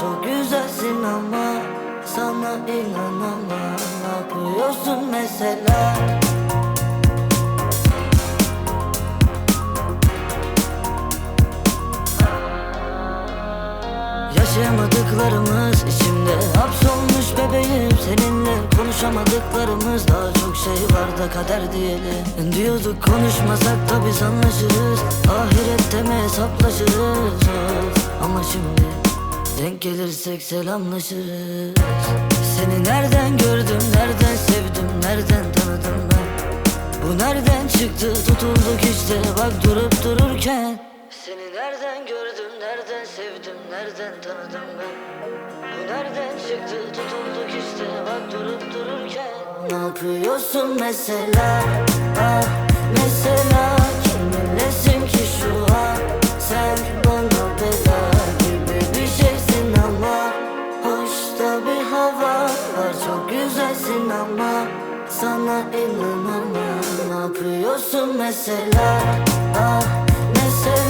çok güzelsin ama Sana inanamam. Ne yapıyorsun mesela? Yaşayamadıklarımız içimde hapsolmuş bebeğim. Seninle konuşamadıklarımız daha çok şey var da kader diyelim. Diyorduk konuşmasak da biz anlaşırız. Ahirette mi hesaplaşırız? Ama şimdi denk gelirsek selamlaşırız. Seni nereden gördüm, nereden sevdim, nereden tanıdım ben? Bu nereden çıktı tutulduk işte bak durup dururken. Seni nereden gördüm, nereden sevdim, nereden tanıdım ben? Bu nereden çıktı tutulduk işte bak durup dururken. Ne yapıyorsun mesela, ah inanmam Sana inanamam. Ne yapıyorsun mesela? Ah mesela